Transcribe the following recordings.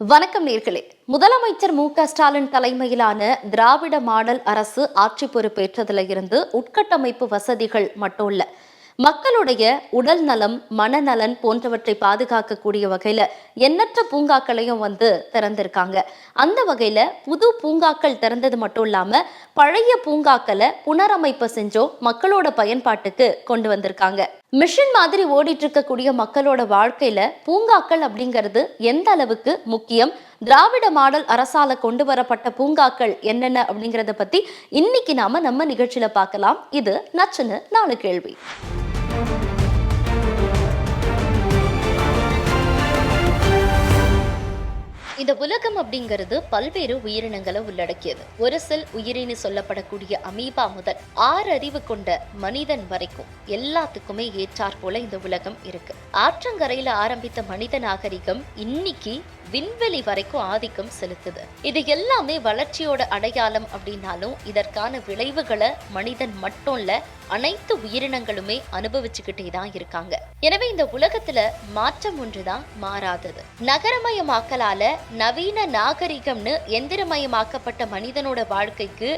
வணக்கம் நேர்களே. முதலமைச்சர் மு க ஸ்டாலின் தலைமையிலான திராவிட மாடல் அரசு ஆட்சி பொறுப்பேற்றதுல இருந்து உட்கட்டமைப்பு வசதிகள் மட்டும் இல்ல. மக்களுடைய உடல் நலம் மனநலன் போன்றவற்றை பாதுகாக்கக்கூடிய வகையில எண்ணற்ற பூங்காக்களையும் வந்து திறந்திருக்காங்க. அந்த வகையில புது பூங்காக்கள் திறந்தது மட்டும் இல்லாம பழைய பூங்காக்களை புனரமைப்பு செஞ்சோ மக்களோட பயன்பாட்டுக்கு கொண்டு வந்திருக்காங்க. மிஷின் மாதிரி ஓடிட்டு இருக்கக்கூடிய மக்களோட வாழ்க்கையில பூங்காக்கள் அப்படிங்கிறது எந்த அளவுக்கு முக்கியம்? திராவிட மாடல் அரசால கொண்டு வரப்பட்ட பூங்காக்கள் என்னென்ன அப்படிங்கறத பத்தி இன்னைக்கு நாம நம்ம நிகழ்ச்சியில பார்க்கலாம். இது நச்சுன்னு நாலு கேள்வி. இந்த உலகம் அப்படிங்கிறது பல்வேறு உயிரினங்களை உள்ளடக்கியது. ஒரு செல் உயிரினு சொல்லப்படக்கூடிய அமீபா முதல் ஆறு அறிவு கொண்ட மனிதன் வரைக்கும் எல்லாத்துக்குமே ஏற்றாற் போல இந்த உலகம் இருக்கு. ஆற்றங்கரையில ஆரம்பித்த மனித நாகரிகம் இன்னைக்கு விண்வெளி வரைக்கும் ஆதிக்கம் செலுத்துது. இது எல்லாமே வளர்ச்சியோட அடையாளம் அப்படின்னாலும் இதற்கான விளைவுகளை மனிதன் மட்டும் இல்ல அனைத்து உயிரினங்களுமே அனுபவிச்சுக்கிட்டே தான் இருக்காங்க. எனவே இந்த உலகத்துல மாற்றம் ஒன்றுதான் மாறாதது. நகரமயமாக்கலால நவீன நாகரிகம்னு எந்திரமயமாக்கப்பட்ட மனிதனோட வாழ்க்கைக்கு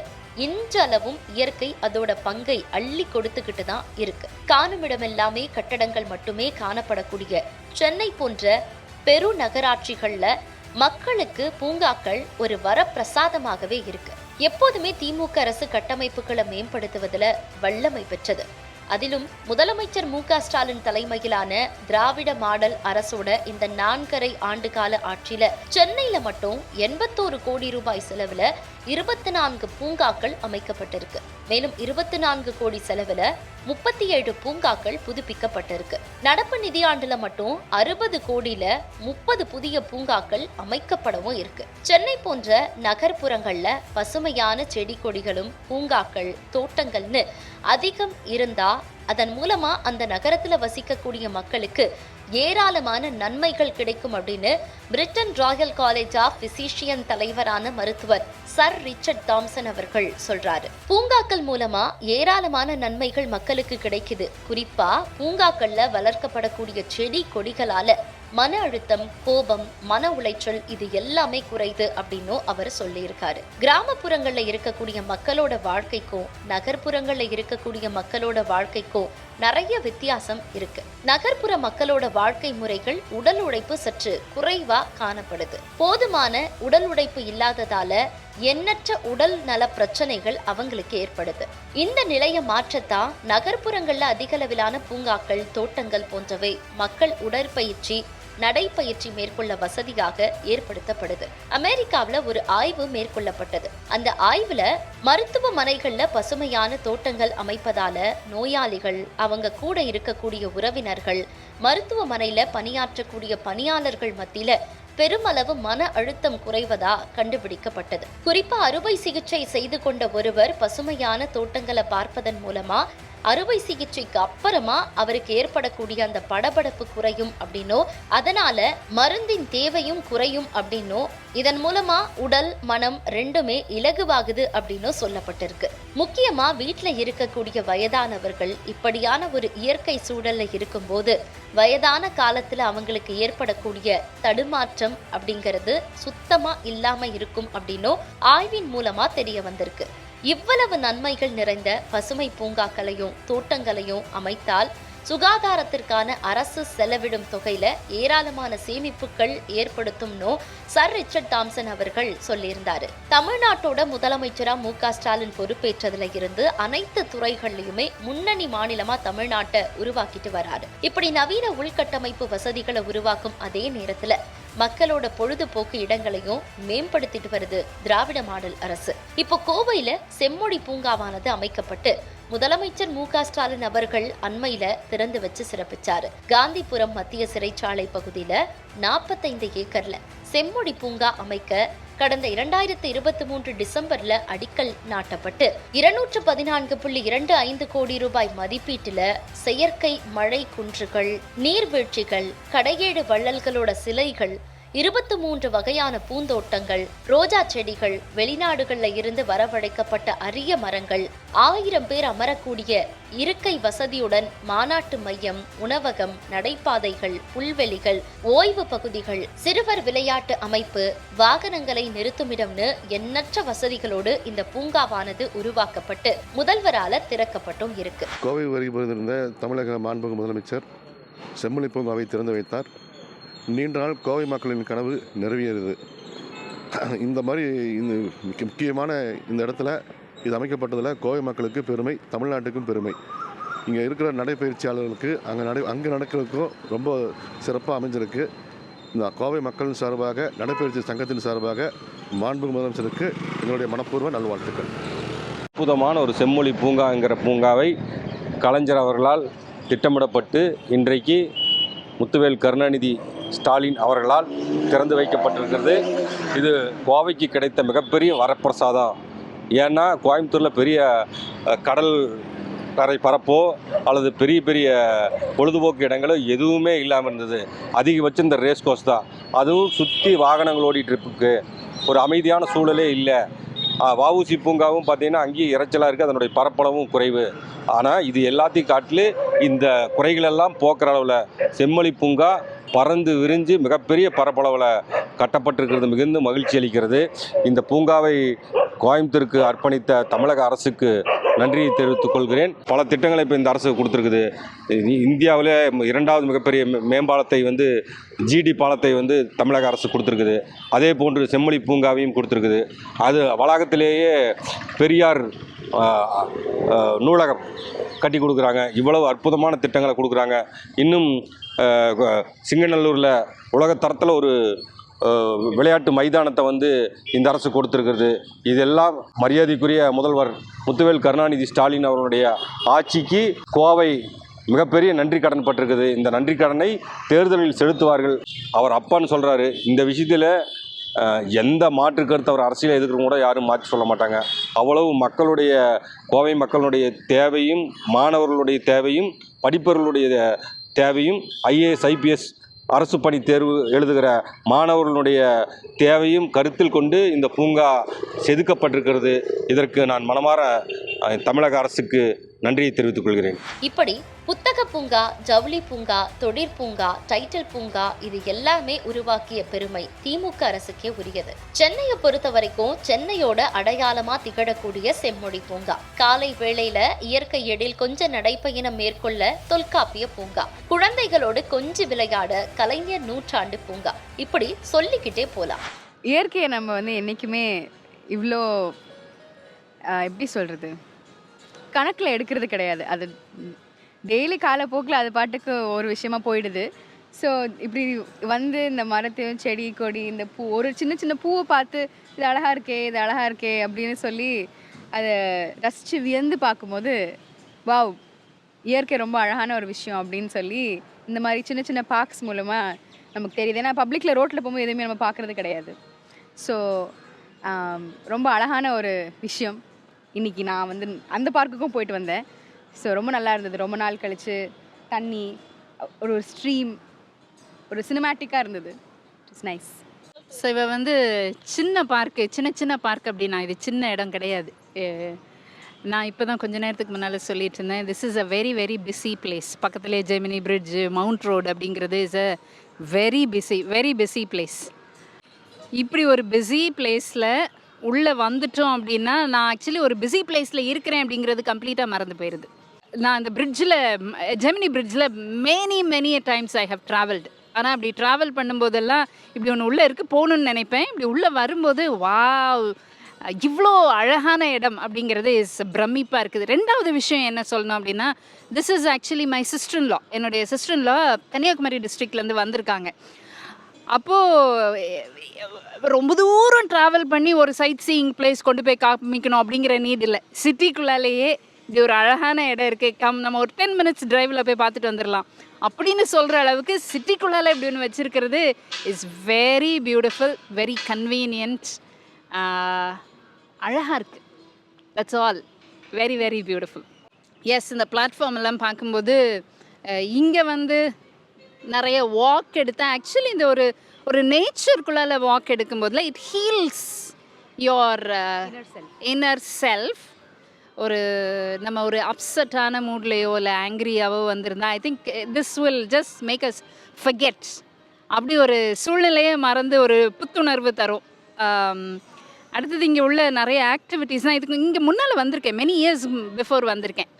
இன்றளவும் இயற்கை அதோட பங்கை அள்ளி கொடுத்துக்கிட்டு தான் இருக்கு. காணுமிடம் எல்லாமே கட்டடங்கள் மட்டுமே காணப்படக்கூடிய சென்னை போன்ற பெருநகராட்சிகள்ல மக்களுக்கு பூங்காக்கள் ஒரு வரப்பிரசாதமாகவே இருக்கு. எப்போதுமே திமுக அரசு கட்டமைப்புகளை மேம்படுத்துவதில் வல்லமை பெற்றது. அதிலும் முதலமைச்சர் மு ஸ்டாலின் தலைமையிலான திராவிட மாடல் அரசோட இந்த நான்கரை ஆண்டு கால ஆட்சியில சென்னையில மட்டும் எண்பத்தோரு கோடி ரூபாய் செலவுல இருபத்தி நான்கு பூங்காக்கள் அமைக்கப்பட்டிருக்கு. மேலும் இருபத்தி நான்கு கோடி செலவுல முப்பத்தி ஏழு பூங்காக்கள் புதுப்பிக்கப்பட்டிருக்கு. நடப்பு நிதியாண்டுல மட்டும் அறுபது கோடியில முப்பது புதிய பூங்காக்கள் அமைக்கப்படவும் இருக்கு. சென்னை போன்ற நகர்ப்புறங்கள்ல பசுமையான செடி கொடிகளும் பூங்காக்கள் தோட்டங்கள்னு அதிகம் இருந்தா அதன் மூலமா அந்த நகரத்துல வசிக்கக்கூடிய மக்களுக்கு ஏராளமான நன்மைகள் கிடைக்கும் அப்படின்னு Britain royal college of physician தலைவரான மருத்துவர் சர் ரிச்சர்ட் தாம்சன் அவர்கள் சொல்றாரு. பூங்காக்கள் மூலமா ஏராளமான நன்மைகள் மக்களுக்கு கிடைக்குது. குறிப்பா பூங்காக்கள்ல வளர்க்கப்படக்கூடிய செடி கொடிகளால மன அழுத்தம் கோபம் மன உளைச்சல் இது எல்லாமே குறைது அப்படின்னும் அவர் சொல்லியிருக்காரு. கிராமப்புறங்கள்ல இருக்கக்கூடிய மக்களோட வாழ்க்கைக்கும் நகர்ப்புறங்கள்ல இருக்கக்கூடிய மக்களோட வாழ்க்கைக்கும் நிறைய வித்தியாசம் இருக்கு. நகர்ப்புற மக்களோட வாழ்க்கை முறைகள் உடல் உழைப்பு சற்று குறைவா காணப்படுது. போதுமான உடல் உழைப்பு இல்லாததால எண்ணற்ற உடல் நல பிரச்சனைகள் அவங்களுக்கு ஏற்படுது. இந்த நிலையை மாற்றத்தான் நகர்ப்புறங்கள்ல அதிக அளவிலான பூங்காக்கள் தோட்டங்கள் போன்றவை மக்கள் உடற்பயிற்சி நடைப்பயிற்சி மேற்கொள்ள வசதியாக ஏற்படுத்தப்படுது. அமெரிக்காவில் ஒரு ஆய்வு மேற்கொள்ளப்பட்டது. அந்த ஆய்வுல மருத்துவமனைகள்ல பசுமையான தோட்டங்கள் அமைப்பதால நோயாளிகள் அவங்க கூட இருக்கக்கூடிய உறவினர்கள் மருத்துவமனையில பணியாற்றக்கூடிய பணியாளர்கள் மத்தியில பெருமளவு மன அழுத்தம் குறைவதா கண்டுபிடிக்கப்பட்டது. குறிப்பா அறுவை சிகிச்சை செய்து கொண்ட ஒருவர் பசுமையான தோட்டங்களை பார்ப்பதன் மூலமா அறுவை சிகிச்சைக்கு அப்புறமா அவருக்கு ஏற்படக்கூடிய அந்த படபடப்பு குறையும் அப்படின்னோ அதனால மருந்தின் தேவையும் குறையும் அப்படின்னோ இதன் மூலமா உடல் மனம் ரெண்டுமே இலகுவாகுது அப்படின்னும் சொல்லப்பட்டிருக்கு. முக்கியமா வீட்டுல இருக்கக்கூடிய வயதானவர்கள் இப்படியான ஒரு இயற்கை சூழல்ல இருக்கும்போது வயதான காலத்துல அவங்களுக்கு ஏற்படக்கூடிய தடுமாற்றம் அப்படிங்கிறது சுத்தமா இல்லாம இருக்கும் அப்படின்னும் ஆய்வின் மூலமா தெரிய வந்திருக்கு. இவ்வளவு நன்மைகள் நிறைந்த பசுமை பூங்காக்களையும் தோட்டங்களையும் அமைத்தால் சுகாதாரத்திற்கான அரசு செலவிடும் தொகையில ஏராளமான சேமிப்புகள் ஏற்படுத்தும்னு சர் ரிச்சர்ட் தாம்சன் அவர்கள் சொல்லியிருந்தாரு. தமிழ்நாட்டோட முதலமைச்சரா மு க ஸ்டாலின் பொறுப்பேற்றதுல இருந்து அனைத்து துறைகள்லயுமே முன்னணி மாநிலமா தமிழ்நாட்டை உருவாக்கிட்டு வராரு. இப்படி நவீன உள்கட்டமைப்பு வசதிகளை உருவாக்கும் அதே நேரத்துல மக்களோட பொழுதுபோக்கு இடங்களையும் மேம்படுத்திட்டு வருது திராவிட மாடல் அரசு. இப்போ கோவையில செம்மொழி பூங்காவானது அமைக்கப்பட்டு முதலமைச்சர் மு க ஸ்டாலின் அவர்கள் அண்மையில திறந்து வச்சு சிறப்பிச்சாரு. காந்திபுரம் மத்திய சிறைச்சாலை பகுதியில நாற்பத்தைந்து ஏக்கர்ல செம்மொழி பூங்கா அமைக்க கடந்த இரண்டாயிரத்து இருபத்தி மூன்று டிசம்பர்ல அடிக்கல் நாட்டப்பட்டு இருநூற்று பதினான்கு புள்ளி இரண்டு ஐந்து கோடி ரூபாய் மதிப்பீட்டுல செயற்கை மழை குன்றுகள் நீர்வீழ்ச்சிகள் கடையேடு வள்ளல்களோட சிலைகள் இருபத்து மூன்று வகையான பூந்தோட்டங்கள் ரோஜா செடிகள் வெளிநாடுகளில் இருந்து வரவழைக்கப்பட்ட அரிய மரங்கள். ஆயிரம் பேர் அமரக்கூடிய இருக்கை வசதியுடன் மாநாட்டு மையம் உணவகம் நடைபாதைகள் புல்வெளிகள் ஓய்வு பகுதிகள் சிறுவர் விளையாட்டு அமைப்பு வாகனங்களை நிறுத்துமிடம்னு எண்ணற்ற வசதிகளோடு இந்த பூங்காவானது உருவாக்கப்பட்டு முதல்வரால திறக்கப்பட்டும் இருக்கு. கோவை வரி தமிழக மாண்புமிகு முதலமைச்சர் செம்மொழி பூங்காவை திறந்து வைத்தார். நீண்ட நாள் கோவை மக்களின் கனவு நிறைவேறுது. இந்த மாதிரி இந்த முக்கியமான இந்த இடத்துல இது அமைக்கப்பட்டதில் கோவை மக்களுக்கு பெருமை தமிழ்நாட்டுக்கும் பெருமை. இங்கே இருக்கிற நடைப்பயிற்சியாளர்களுக்கு அங்கே நடை அங்கே நடக்கிறதுக்கும் ரொம்ப சிறப்பாக அமைஞ்சிருக்கு. இந்த கோவை மக்களின் சார்பாக நடைப்பயிற்சி சங்கத்தின் சார்பாக மாண்புமிகு முதலமைச்சருக்கு என்னுடைய மனப்பூர்வ நல்வாழ்த்துக்கள். அற்புதமான ஒரு செம்மொழி பூங்காங்கிற பூங்காவை கலைஞர் அவர்களால் திட்டமிடப்பட்டு இன்றைக்கு முத்துவேல் கருணாநிதி ஸ்டாலின் அவர்களால் திறந்து வைக்கப்பட்டிருக்கிறது. இது கோவைக்கு கிடைத்த மிகப்பெரிய வரப்பிரசாதம். ஏன்னா கோயம்புத்தூரில் பெரிய கடல் கரை பரப்போ அல்லது பெரிய பெரிய பொழுதுபோக்கு இடங்களோ எதுவுமே இல்லாமல் இருந்தது. அதிகபட்சம் இந்த ரேஸ் கோர்ஸ் தான். அதுவும் சுற்றி வாகனங்கள் ஓடிட்டு இருக்கு ஒரு அமைதியான சூழலே இல்லை. வவுசி பூங்காவும் பார்த்தீங்கன்னா அங்கேயும் இறைச்சலாக இருக்குது அதனுடைய பரப்பளவும் குறைவு. ஆனால் இது எல்லாத்தையும் காட்டிலும் இந்த குறைகளெல்லாம் போக்குற அளவில் செம்மொழி பூங்கா பறந்து விரிஞ்சு மிகப்பெரிய பரப்பளவில் கட்டப்பட்டிருக்கிறது மிகுந்த மகிழ்ச்சி அளிக்கிறது. இந்த பூங்காவை கோயம்புத்தூருக்கு அர்ப்பணித்த தமிழக அரசுக்கு நன்றியை தெரிவித்துக் கொள்கிறேன். பல திட்டங்களை இப்போ இந்த அரசு கொடுத்துருக்குது. இந்தியாவிலே இரண்டாவது மிகப்பெரிய மேம்பாலத்தை வந்து ஜிடி பாலத்தை வந்து தமிழக அரசு கொடுத்துருக்குது. அதே போன்று செம்மொழி பூங்காவையும் கொடுத்துருக்குது. அது வளாகத்திலேயே பெரியார் நூலகம் கட்டி கொடுக்குறாங்க. இவ்வளவு அற்புதமான திட்டங்களை கொடுக்குறாங்க. இன்னும் சிங்கநல்லூரில் உலக தரத்தில் ஒரு விளையாட்டு மைதானத்தை வந்து இந்த அரசு கொடுத்துருக்கிறது. இதெல்லாம் மரியாதைக்குரிய முதல்வர் முத்துவேல் கருணாநிதி ஸ்டாலின் அவர்களுடைய ஆட்சிக்கு கோவை மிகப்பெரிய நன்றி கடன் பட்டிருக்குது. இந்த நன்றி கடனை தேர்தலில் செலுத்துவார்கள். அவர் அப்பான்னு சொல்கிறாரு இந்த விஷயத்தில் எந்த மாற்று கருத்து அவர் அரசியல் எதிர்க்கிறவங்க கூட யாரும் மாற்றி சொல்ல மாட்டாங்க. அவ்வளவு மக்களுடைய கோவை மக்களுடைய தேவையும் மாணவர்களுடைய தேவையும் படிப்பவர்களுடைய தேவையும் ஐஏஎஸ் ஐபிஎஸ் அரசு பணி தேர்வு எழுதுகிற மாணவர்களுடைய தேவையும் கருத்தில் கொண்டு இந்த பூங்கா செதுக்கப்பட்டிருக்கிறது. இதற்கு நான் மனமாற தமிழக அரசுக்கு நன்றியை தெரிவித்துக் கொள்கிறேன். இப்படி புத்தக பூங்கா ஜவுளி பூங்கா தொழிற்பூங்கா டைட்டில் பூங்கா இது எல்லாமே உருவாக்கிய பெருமை திமுக அரசுக்கே உரியது. சென்னையை பொறுத்த வரைக்கும் சென்னையோட அடையாளமா திகழக்கூடிய செம்மொழி பூங்கா. காலை வேளையில இயற்கை எழில் கொஞ்ச நடைப்பயணம் மேற்கொள்ள தொல்காப்பிய பூங்கா. குழந்தைகளோடு கொஞ்சி விளையாட கலைஞர் நூற்றாண்டு பூங்கா. இப்படி சொல்லிக்கிட்டே போலாம். இயற்கையை நம்ம வந்து என்றைக்குமே இவ்வளோ ஆஹ், எப்படி சொல்கிறது கணக்கில் எடுக்கிறது கிடையாது. அது டெய்லி காலப்போக்கில் அது பாட்டுக்கு ஒரு விஷயமா போயிடுது. ஸோ இப்படி வந்து இந்த மரத்தையும் செடி கொடி இந்த பூ ஒரு சின்ன சின்ன பூவை பார்த்து இது அழகாக இருக்கே இது அழகாக இருக்கே அப்படின்னு சொல்லி அதை ரசித்து வியந்து பார்க்கும்போது வாவ் இயற்கை ரொம்ப அழகான ஒரு விஷயம் அப்படின்னு சொல்லி இந்த மாதிரி சின்ன சின்ன பார்க்ஸ் மூலமாக நமக்கு தெரியுது. ஏன்னா பப்ளிக்கில் ரோட்டில் போகும்போது எதுவுமே நம்ம பார்க்குறது கிடையாது. ஸோ ரொம்ப அழகான ஒரு விஷயம். இன்னைக்கு நான் வந்து அந்த பார்க்குக்கும் போயிட்டு வந்தேன். ஸோ ரொம்ப நல்லா இருந்தது. ரொம்ப நாள் கழித்து தண்ணி ஒரு ஸ்ட்ரீம் ஒரு சினிமேட்டிக்காக இருந்தது. இட்ஸ் நைஸ் ஸோ இவ வந்து சின்ன பார்க்கு சின்ன சின்ன பார்க் அப்படின்னா இது சின்ன இடம் கிடையாது. நான் இப்போ தான் கொஞ்ச நேரத்துக்கு முன்னால் சொல்லிட்டு இருந்தேன். This is a very very busy place பக்கத்துலேயே ஜெமினி பிரிட்ஜ் மவுண்ட் ரோடு அப்படிங்கிறது is a very busy very busy place இப்படி ஒரு பிஸி பிளேஸில் உள்ளே வந்துட்டோம் அப்படின்னா நான் ஆக்சுவலி ஒரு பிஸி பிளேஸில் இருக்கிறேன் அப்படிங்கிறது கம்ப்ளீட்டாக மறந்து போயிடுது நான் அந்த பிரிட்ஜில் ஜெமினி பிரிட்ஜில் many many times I have travelled ஆனால் அப்படி ட்ராவல் பண்ணும்போதெல்லாம் இப்படி ஒன்று உள்ளே இருக்குது போகணுன்னு நினைப்பேன். இப்படி உள்ளே வரும்போது வாவ் இவ்வளோ அழகான இடம் அப்படிங்கிறது இஸ் பிரமிப்பாக இருக்குது. ரெண்டாவது விஷயம் என்ன சொல்லணும் அப்படின்னா திஸ் இஸ் ஆக்சுவலி மை சிஸ்டர்லா என்னுடைய சிஸ்டர்லா கன்னியாகுமரி டிஸ்ட்ரிக்ட்லேருந்து வந்திருக்காங்க. அப்போது ரொம்ப தூரம் ட்ராவல் பண்ணி ஒரு சைட் சீயிங் பிளேஸ் கொண்டு போய் காமிக்கணும் அப்படிங்கிற நீட் இல்லை. சிட்டிக்குள்ளாலேயே இப்படி ஒரு அழகான இடம் இருக்குது கம் நம்ம ஒரு டென் மினிட்ஸ் டிரைவில் போய் பார்த்துட்டு வந்துடலாம் அப்படின்னு சொல்கிற அளவுக்கு சிட்டிக்குள்ளால இப்படி ஒன்று வச்சுருக்கிறது is very beautiful very convenient அழகாக இருக்குது that's all very very beautiful yes இந்த பிளாட்ஃபார்ம் எல்லாம் பார்க்கும்போது இங்கே வந்து நிறைய வாக் எடுத்தேன். ஆக்சுவலி இந்த ஒரு ஒரு நேச்சருக்குள்ளால walk எடுக்கும்போதுல it heals your inner self ஒரு நம்ம ஒரு அப்செட்டான மூட்லேயோ இல்லை ஆங்க்ரியாவோ வந்திருந்தா I think this will just make us forget அப்படி ஒரு சூழ்நிலையை மறந்து ஒரு புத்துணர்வு தரும். ஆம், அடுத்தது இங்கே உள்ள நிறைய ஆக்டிவிட்டீஸ்னால் இதுக்கு இங்கே முன்னால் வந்திருக்கேன். மெனி இயர்ஸ் பிஃபோர் வந்திருக்கேன்.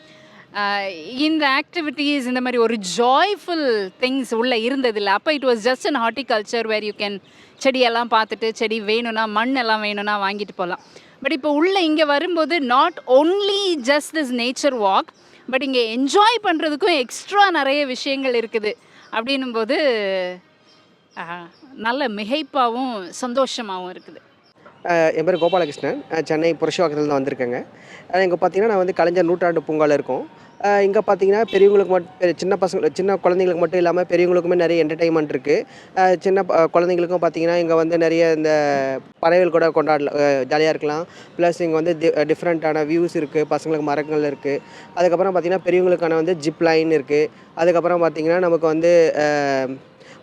இந்த ஆக்டிவிட்டீஸ் இந்த மாதிரி ஒரு ஜாய்ஃபுல் திங்ஸ் உள்ளே இருந்ததில்ல. அப்போ it was just an horticulture where you can செடியெல்லாம் பார்த்துட்டு செடி வேணும்னா மண் எல்லாம் வேணும்னா வாங்கிட்டு போகலாம் பட் இப்போ உள்ளே இங்கே வரும்போது not only just this nature walk but இங்கே என்ஜாய் பண்ணுறதுக்கும் எக்ஸ்ட்ரா நிறைய விஷயங்கள் இருக்குது. அப்படின்னும்போது போது நல்ல மிகைப்பாகவும் சந்தோஷமாகவும் இருக்குது. என் பேர் கோபாலகிருஷ்ணன். சென்னை புரஷவாக்கத்துலேருந்து வந்திருக்கேங்க. இங்கே பார்த்தீங்கன்னா நான் வந்து கலைஞர் நூற்றாண்டு பூங்காவில் இருக்கோம். இங்கே பார்த்தீங்கன்னா பெரியவங்களுக்கு மட்டும் சின்ன பசங்க சின்ன குழந்தைங்களுக்கு மட்டும் இல்லாமல் பெரியவங்களுக்குமே நிறைய என்டர்டைன்மெண்ட் இருக்குது சின்ன ப- குழந்தைங்களுக்கும் பார்த்தீங்கன்னா இங்கே வந்து நிறைய இந்த பறவைகள் கூட கொண்டாடலாம் ஜாலியாக இருக்கலாம். ப்ளஸ் இங்கே வந்து டிஃப்ரெண்ட்டான வியூஸ் இருக்குது பசங்களுக்கு மரங்கள் இருக்குது அதுக்கப்புறம் பார்த்தீங்கன்னா பெரியவங்களுக்கான வந்து ஜிப் லைன் இருக்குது அதுக்கப்புறம் பார்த்தீங்கன்னா நமக்கு வந்து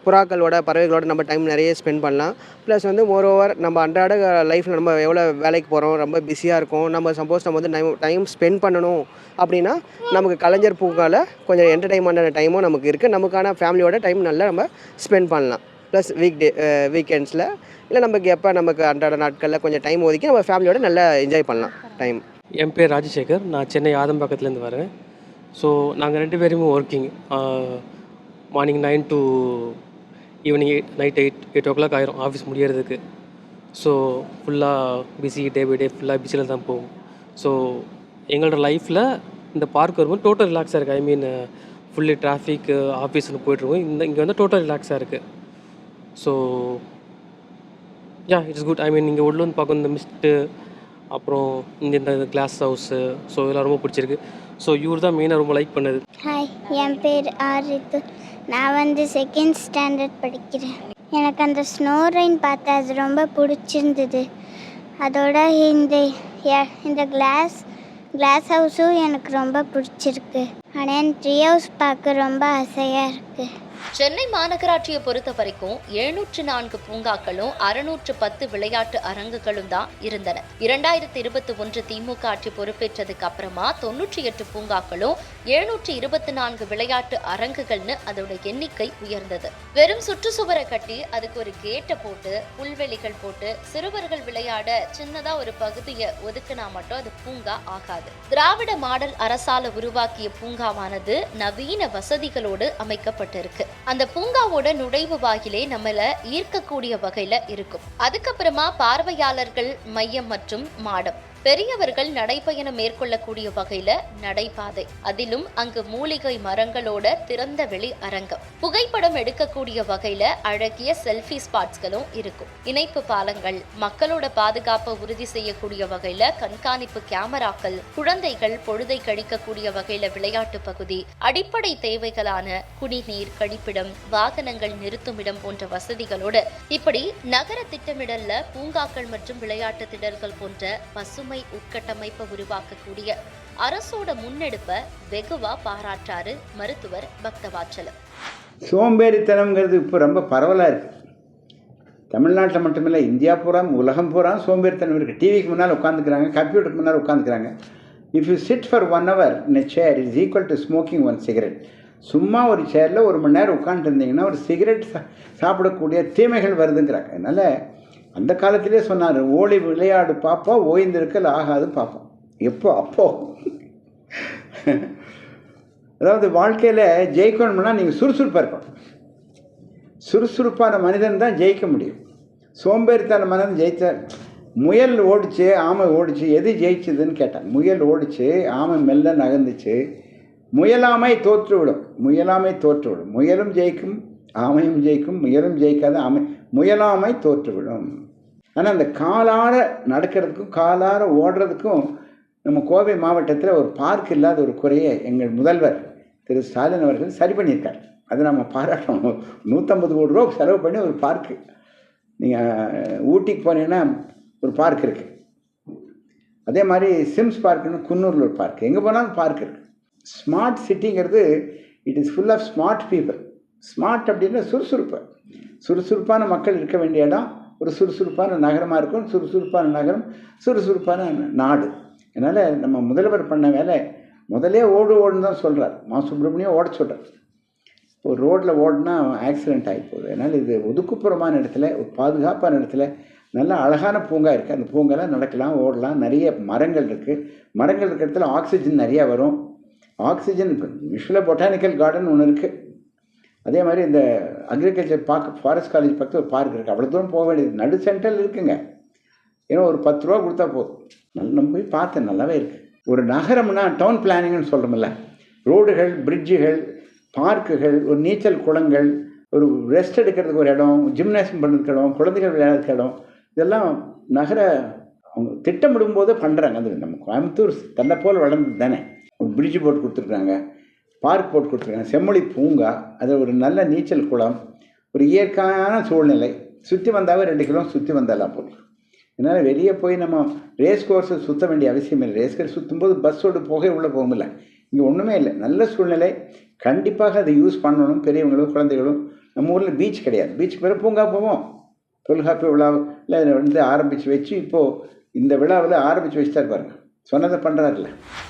புறாக்களோட பறவைகளோட நம்ம டைம் நிறைய ஸ்பெண்ட் பண்ணலாம். ப்ளஸ் வந்து மோரோவர் நம்ம அன்றாட லைஃப்பில் நம்ம எவ்வளோ வேலைக்கு போகிறோம் ரொம்ப பிஸியாக இருக்கும் நம்ம சப்போஸ் நம்ம வந்து டைம் டைம் ஸ்பெண்ட் பண்ணணும் அப்படின்னா நமக்கு கலைஞர் பூங்காவில் கொஞ்சம் என்டர்டைன்மெண்டான டைமும் நமக்கு இருக்குது நமக்கான ஃபேமிலியோட டைம் நல்லா நம்ம ஸ்பெண்ட் பண்ணலாம். ப்ளஸ் வீக் டே வீக்கெண்ட்ஸில் இல்லை நமக்கு எப்போ நமக்கு அன்றாட நாட்களில் கொஞ்சம் டைம் ஒதுக்கி நம்ம ஃபேமிலியோட நல்லா என்ஜாய் பண்ணலாம். டைம் என் பேர் ராஜசேகர். நான் சென்னை ஆதம்பாக்கத்துலேருந்து வரேன். ஸோ நாங்கள் ரெண்டு பேருமே working morning nine to evening eight night eight eight o'clock ஆயிரும் ஆஃபீஸ் முடியறதுக்கு. ஸோ ஃபுல்லாக பிஸி டே பை டே ஃபுல்லாக பிஸியில் தான் போகும். ஸோ எங்களோட லைஃப்பில் இந்த பார்க் வரும்போது டோட்டல் ரிலாக்ஸாக இருக்குது ஐ மீன் ஃபுல்லி டிராஃபிக் ஆஃபீஸ்னு போயிட்டுருக்கோம் இந்த இங்கே வந்து டோட்டல் ரிலாக்ஸாக இருக்குது so yeah it's good I mean இங்கே உள்ள வந்து பார்க்கணும் இந்த மிஸ்ட்டு அப்புறம் இந்த இந்த கிளாஸ் ஹவுஸு ஸோ இதெல்லாம் ரொம்ப பிடிச்சிருக்கு. ஸோ இவர் தான் மெயினாக ரொம்ப லைக் பண்ணது. ஹாய் என் பேர் ஆரித்து. நான் வந்து செகண்ட் ஸ்டாண்டர்ட் படிக்கிறேன். எனக்கு அந்த ஸ்னோ ரெயின் பார்த்தா அது ரொம்ப பிடிச்சிருந்தது. அதோட இந்த இந்த கிளாஸ் கிளாஸ் ஹவுஸும் எனக்கு ரொம்ப பிடிச்சிருக்கு. ஆனால் என் ட்ரீ ஹவுஸ் பார்க்க ரொம்ப ஆசையாக இருக்குது சென்னை மாநகராட்சியை பொறுத்த வரைக்கும் எழுநூற்று நான்கு பூங்காக்களும் அறுநூற்று பத்து விளையாட்டு அரங்குகளும் தான் இருந்தன. இரண்டாயிரத்தி இருபத்தி ஒன்று திமுக ஆட்சி பொறுப்பேற்றதுக்கு அப்புறமா தொன்னூற்றி எட்டு பூங்காக்களும் எழுநூற்றி இருபத்தி நான்கு விளையாட்டு அரங்குகள்னு அதோட எண்ணிக்கை உயர்ந்தது. வெறும் சுற்றுச்சுவரை கட்டி அதுக்கு ஒரு கேட்டை போட்டு புல்வெளிகள் போட்டு சிறுவர்கள் விளையாட சின்னதா ஒரு பகுதியை ஒதுக்குனா மட்டும் அது பூங்கா ஆகாது. திராவிட மாடல் அரசால உருவாக்கிய பூங்காவானது நவீன வசதிகளோடு அமைக்கப்பட்டிருக்கு. அந்த பூங்காவோட நுழைவு வாயிலே நம்மள ஈர்க்கக்கூடிய வகையில இருக்கும். அதுக்கப்புறமா பார்வையாளர்கள் மையம் மற்றும் மாடம். பெரியவர்கள் நடைப்பயணம் மேற்கொள்ளக்கூடிய வகையில நடைபாதை. அதிலும் அங்கு மூலிகை மரங்களோட திறந்த வெளி அரங்கம். புகைப்படம் எடுக்கக்கூடிய வகையில அழகிய செல்ஃபி ஸ்பாட்ஸ்களும் இருக்கும். இணைப்பு பாலங்கள் மக்களோட பாதுகாப்பை உறுதி செய்யக்கூடிய வகையில கண்காணிப்பு கேமராக்கள் குழந்தைகள் பொழுதை கழிக்கக்கூடிய வகையில விளையாட்டு பகுதி அடிப்படை தேவைகளான குடிநீர் கழிப்பிடம் வாகனங்கள் நிறுத்துமிடம் போன்ற வசதிகளோடு இப்படி நகர திட்டமிடல்ல பூங்காக்கள் மற்றும் விளையாட்டு திடல்கள் போன்ற பசுமை உட்கட்டமைப்பை உருவாக்கக்கூடிய அரசோட முன்னெடுப்பை வெகுவா பாராட்டாரு மருத்துவர் பக்தவாச்சலம். சோம்பேறித்தனம்ங்கிறது இப்போ ரொம்ப பரவலாக இருக்குது தமிழ்நாட்டில் மட்டுமில்லை இந்தியா பூரா உலகம் பூரா சோம்பேறித்தனம் இருக்குது டிவிக்கு முன்னால் உட்காந்துக்கிறாங்க கம்ப்யூட்டருக்கு முன்னால் உட்காந்துக்கிறாங்க if you sit for one hour in chair is equal to smoking one cigarette சும்மா ஒரு சேரில் ஒரு மணி நேரம் உட்காந்துருந்தீங்கன்னா ஒரு சிகரெட் சா சாப்பிடக்கூடிய தீமைகள் வருதுங்கிறாங்க. அதனால் அந்த காலத்திலே சொன்னார் ஓடி விளையாடு பாப்பா ஓய்ந்திருக்கல் ஆகாது பாப்பா. எப்போ? அப்போ. அதாவது வாழ்க்கையில் ஜெயிக்கணும்னா நீங்கள் சுறுசுறுப்பாக இருக்கணும். சுறுசுறுப்பான மனிதன் தான் ஜெயிக்க முடியும். சோம்பேறித்தான மனிதன் ஜெயித்த முயல் ஓடிச்சு ஆமை ஓடிச்சு எது ஜெயிச்சதுன்னு கேட்டேன். முயல் ஓடிச்சு ஆமை மெல்ல நகர்ந்துச்சு. முயலாமை தோற்றுவிடும். முயலாமை தோற்றுவிடும். முயலும் ஜெயிக்கும் ஆமையும் ஜெயிக்கும் முயலும் ஜெயிக்காத ஆமை முயலாமை தோற்றுவிடும். ஆனால் அந்த காலார நடக்கிறதுக்கும் காலார ஓடுறதுக்கும் நம்ம கோவை மாவட்டத்தில் ஒரு பார்க் இல்லாத ஒரு குறையை எங்கள் முதல்வர் திரு ஸ்டாலின் அவர்கள் சரி பண்ணியிருக்கார். அது நம்ம பாராட்டணும். நூற்றம்பது கோடி ரூபா செலவு பண்ணி ஒரு பார்க்கு நீங்கள் ஊட்டிக்கு போனீங்கன்னா ஒரு பார்க் இருக்குது அதே மாதிரி சிம்ஸ் பார்க்குன்னு குன்னூரில் ஒரு பார்க் எங்கே போனாலும் பார்க் இருக்குது smart சிட்டிங்கிறது it is full of smart people smart அப்படின்னா சுறுசுறுப்பு. சுறுசுறுப்பான மக்கள் இருக்க வேண்டிய இடம் ஒரு சுறுசுறுப்பான நகரமாக இருக்கும் சுறுசுறுப்பான நகரம் சுறுசுறுப்பான நாடு. அதனால் நம்ம முதல்வர் பண்ண வேலை முதலே ஓடு ஓடுன்னு தான் சொல்கிறார் மா சுப்பிரமணியம் ஓட சொல்கிறார் இப்போ ரோட்டில் ஓடினா ஆக்சிடென்ட் ஆகி போகுது. அதனால் இது ஒதுக்குப்புறமான இடத்துல ஒரு பாதுகாப்பான இடத்துல நல்ல அழகான பூங்கா இருக்குது அந்த பூங்கெல்லாம் நடக்கலாம் ஓடலாம். நிறைய மரங்கள் இருக்குது மரங்கள் இருக்கிற இடத்துல ஆக்சிஜன் நிறையா வரும். ஆக்சிஜன் இப்போ பொட்டானிக்கல் கார்டன் ஒன்று இருக்குது அதே மாதிரி இந்த அக்ரிகல்ச்சர் பார்க் ஃபாரஸ்ட் காலேஜ் பக்கத்தில் ஒரு பார்க் இருக்குது அவ்வளோ தூரம் போக வேண்டியது. நடு சென்டரில் இருக்குங்க. ஏன்னா ஒரு பத்து ரூபா கொடுத்தா போதும். நல்லா நம்ம போய் பார்த்தேன். நல்லாவே இருக்குது ஒரு நகரம்னா டவுன் பிளானிங்னு சொல்கிறோம்ல ரோடுகள் பிரிட்ஜுகள் பார்க்குகள் ஒரு நீச்சல் குளங்கள் ஒரு ரெஸ்ட் எடுக்கிறதுக்கு ஒரு இடம் ஜிம்னாசியம் பண்ணுறதுக்கு இடம் குழந்தைகள் விளையாடுறதுக்கு இடம். இதெல்லாம் நகர அவங்க திட்டமிடும் போதே பண்ணுறாங்க அது நம்ம கோயம்புத்தூர் தன்னை போல் வளர்ந்து தானே. ஒரு பிரிட்ஜ் போட்டு கொடுத்துருக்குறாங்க பார்க் போட்டு கொடுத்துருக்காங்க. செம்மொழி பூங்கா அது ஒரு நல்ல நீச்சல் குளம் ஒரு இயற்கையான சூழ்நிலை. சுற்றி வந்தாவே ரெண்டு கிலோ சுற்றி வந்தாலாம் போதும் அதனால் வெளியே போய் நம்ம ரேஸ் கோர்ஸை சுற்ற வேண்டிய அவசியம் இல்லை. ரேஸ் கோர்ஸ் சுற்றும்போது பஸ்ஸோட புகை உள்ளே போகும்ல இங்கே ஒன்றுமே இல்லை. நல்ல சூழ்நிலை. கண்டிப்பாக அதை யூஸ் பண்ணணும். பெரியவங்களும் குழந்தைகளும். நம்ம ஊரில் பீச் கிடையாது. பீச் பிறகு பூங்கா போவோம். தொல்காப்பு விழாவில் வந்து ஆரம்பித்து வச்சு இப்போது இந்த விழாவில் ஆரம்பித்து வச்சுட்டா இருப்பாருங்க. சொன்னதை பண்றாருல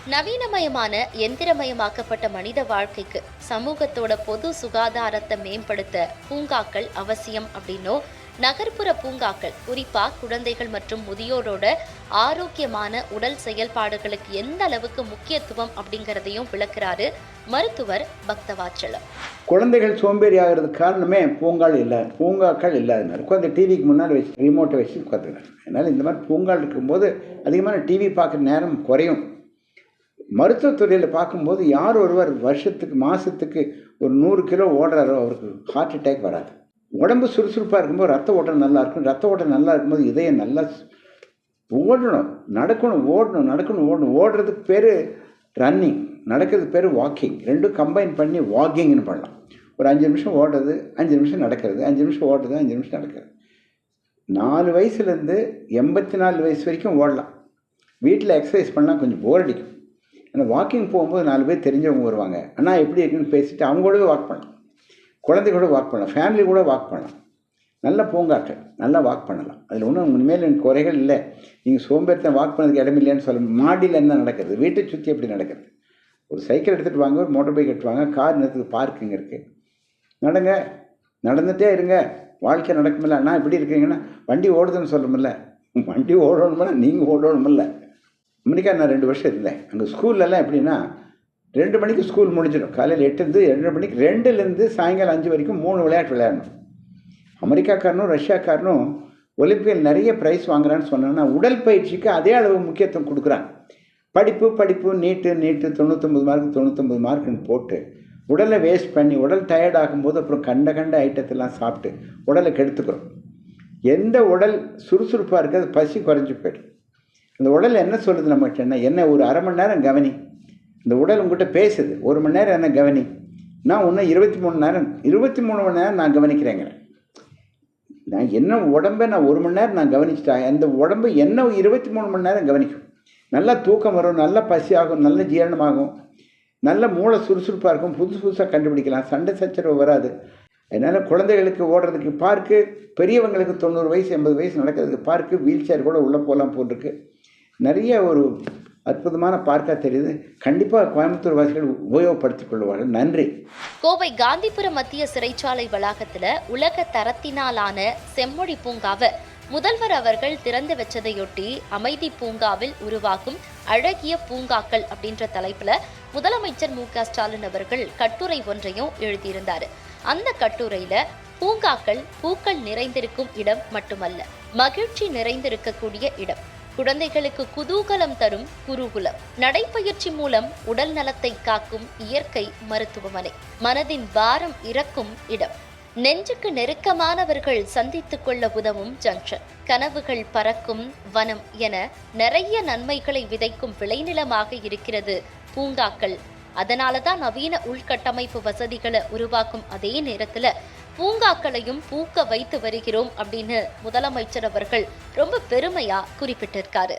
நவீனமயமான எந்திரமயமாக்கப்பட்ட மனித வாழ்க்கைக்கு சமூகத்தோட பொது சுகாதாரத்தை மேம்படுத்த பூங்காக்கள் அவசியம் அப்படின்னும் நகர்ப்புற பூங்காக்கள் குறிப்பா குழந்தைகள் மற்றும் முதியோரோட ஆரோக்கியமான உடல் செயல்பாடுகளுக்கு எந்த அளவுக்கு முக்கியத்துவம் அப்படிங்கறதையும் விளக்குறாரு மருத்துவர் பக்தவாச்சலம். குழந்தைகள் சோம்பேறி ஆகிறதுக்கு காரணமே பூங்கால் இல்லை. பூங்காக்கள் இல்லாதனால உட்காந்து டிவிக்கு முன்னால் வச்சு ரிமோட்டை வச்சு உட்காந்துக்கிறாங்க அதனால் இந்த மாதிரி பூங்கால் இருக்கும்போது அதிகமான டிவி பார்க்குற நேரம் குறையும். மருத்துவத்துறையில் பார்க்கும்போது யார் ஒருவர் வருஷத்துக்கு மாதத்துக்கு ஒரு நூறு கிலோ ஓடுறாரோ அவருக்கு ஹார்ட் அட்டாக் வராது. உடம்பு சுறுசுறுப்பாக இருக்கும்போது ரத்த ஓட்டம் நல்லா இருக்கும். ரத்த ஓட்டம் நல்லா இருக்கும்போது இதயம் நல்லா ஓடணும். நடக்கணும் ஓடணும் நடக்கணும் ஓடணும். ஓடுறதுக்கு பேர் ரன்னிங் நடக்கிறதுக்கு பேர் வாக்கிங் ரெண்டும் கம்பைன் பண்ணி வாக்கிங்னு பண்ணலாம். ஒரு அஞ்சு நிமிஷம் ஓடுறது அஞ்சு நிமிஷம் நடக்கிறது அஞ்சு நிமிஷம் ஓடுறது அஞ்சு நிமிஷம் நடக்கிறது. நாலு வயசுலேருந்து எண்பத்தி நாலு வயசு வரைக்கும் ஓடலாம். வீட்டில் எக்ஸசைஸ் பண்ணால் கொஞ்சம் போர் அடிக்கும். ஆனால் வாக்கிங் போகும்போது நாலு பேர் தெரிஞ்சவங்க வருவாங்க. ஆனால் எப்படி இருக்குன்னு பேசிவிட்டு அவங்களோடவே வாக் பண்ணலாம். குழந்தை கூட வாக் பண்ணலாம். ஃபேமிலி கூட வாக் பண்ணலாம். நல்ல பூங்காக்கள் நல்லா வாக் பண்ணலாம். அதில் ஒன்றும் உண்மையில் எனக்கு குறைகள் இல்லை. நீங்கள் சோம்பேறித்தான் வாக் பண்ணதுக்கு இடம் இல்லைன்னு சொல்ல மாடியில் என்ன நடக்கிறது வீட்டை சுற்றி எப்படி நடக்கிறது ஒரு சைக்கிள் எடுத்துகிட்டு வாங்க ஒரு மோட்டர் பைக் எடுத்துட்டு வாங்க கார் நிறுத்துக்கு பார்க்கிங் இருக்குது நடங்க. நடந்துகிட்டே இருங்க. வாழ்க்கை நடக்குமில்ல அண்ணா இப்படி இருக்கீங்கன்னா வண்டி ஓடுதுன்னு சொல்கிறோமில்ல வண்டி ஓடணுமில்ல நீங்கள் ஓடணுமில்ல அமெரிக்கா நான் ரெண்டு வருஷம் இருந்தேன். அங்கே ஸ்கூல்லலாம் எப்படின்னா ரெண்டு மணிக்கு ஸ்கூல் முடிஞ்சிடும். காலையில் எட்டுலேருந்து ரெண்டு மணிக்கு ரெண்டுலேருந்து சாயங்காலம் அஞ்சு வரைக்கும் மூணு விளையாட்டு விளையாடணும். அமெரிக்காக்காரனும் ரஷ்யாக்காரனும் ஒலிம்பிக்கில் நிறைய ப்ரைஸ் வாங்குறான்னு சொன்னாங்கன்னா உடல் பயிற்சிக்கு அதே அளவு முக்கியத்துவம் கொடுக்குறான் படிப்பு படிப்பு நீட்டு நீட்டு தொண்ணூத்தொம்பது மார்க் தொண்ணூத்தொம்பது மார்க்குன்னு போட்டு உடலை வேஸ்ட் பண்ணி உடல் டயர்ட் ஆகும்போது அப்புறம் கண்ட கண்ட ஐட்டத்தெல்லாம் சாப்பிட்டு உடலை கெடுத்துக்கிறோம். எந்த உடல் சுறுசுறுப்பாக இருக்குது அது பசி குறைஞ்சி போய்டும். அந்த உடல் என்ன சொல்லுது நம்மகிட்ட என்ன ஒரு அரை மணி நேரம் கவனி. இந்த உடல் உங்ககிட்ட பேசுது. ஒரு மணி நேரம் என்ன கவனி? நான் இன்னும் இருபத்தி மூணு நேரம் இருபத்தி மூணு மணி நேரம் நான் கவனிக்கிறேங்கிறேன். நான் என்ன உடம்பை நான் ஒரு மணி நேரம் நான் கவனிச்சிட்டேன் அந்த உடம்பு என்ன இருபத்தி மூணு மணி நேரம் கவனிக்கும். நல்லா தூக்கம் வரும் நல்ல பசியாகும் நல்ல ஜீரணமாகும் நல்ல மூளை சுறுசுறுப்பாக இருக்கும் புதுசு புதுசாக கண்டுபிடிக்கலாம் சண்டை சச்சரவு வராது. அதனால் குழந்தைகளுக்கு ஓடுறதுக்கு பார்க்கு பெரியவங்களுக்கு தொண்ணூறு வயசு எண்பது வயசு நடக்கிறதுக்கு பார்க்கு வீல் சேர் கூட உள்ளே போகலாம் போட்டிருக்கு நிறைய ஒரு அற்புதமான பார்க்காக தெரியுது. கண்டிப்பாக கோயம்புத்தூர் வாசிகள் உபயோகப்படுத்திக் கொள்வார்கள். நன்றி. கோவை காந்திபுரம் மத்திய சிறைச்சாலை வளாகத்தில் உலக தரத்தினாலான செம்மொழி பூங்காவை முதல்வர் அவர்கள் திறந்து வச்சதையொட்டி அமைதி பூங்காவில் உருவாகும் அழகிய பூங்காக்கள் அப்படின்ற தலைப்புல முதலமைச்சர் மு க ஸ்டாலின் அவர்கள் கட்டுரை ஒன்றையும் எழுதியிருந்தாரு. அந்த கட்டுரையில பூங்காக்கள் பூக்கள் நிறைந்திருக்கும் இடம் மட்டுமல்ல மகிழ்ச்சி நிறைந்திருக்கக்கூடிய இடம். குழந்தைகளுக்கு குதூகலம் தரும் குருகுலம். நடைப்பயிற்சி மூலம் உடல் நலத்தை காக்கும் இயற்கை மருத்துவமனை. மனதின் பாரம் இறக்கும் இடம். நெஞ்சுக்கு நெருக்கமானவர்கள் சந்தித்துக் கொள்ள உதவும் ஜங்ஷன் கனவுகள் பறக்கும் வனம் என நிறைய நன்மைகளை விதைக்கும் விளைநிலமாக இருக்கிறது பூங்காக்கள். அதனாலதான் நவீன உள்கட்டமைப்பு வசதிகளை உருவாக்கும் அதே நேரத்துல பூங்காக்களையும் பூக்க வைத்து வருகிறோம் அப்படின்னு முதலமைச்சர் அவர்கள் ரொம்ப பெருமையா குறிப்பிட்டிருக்காரு.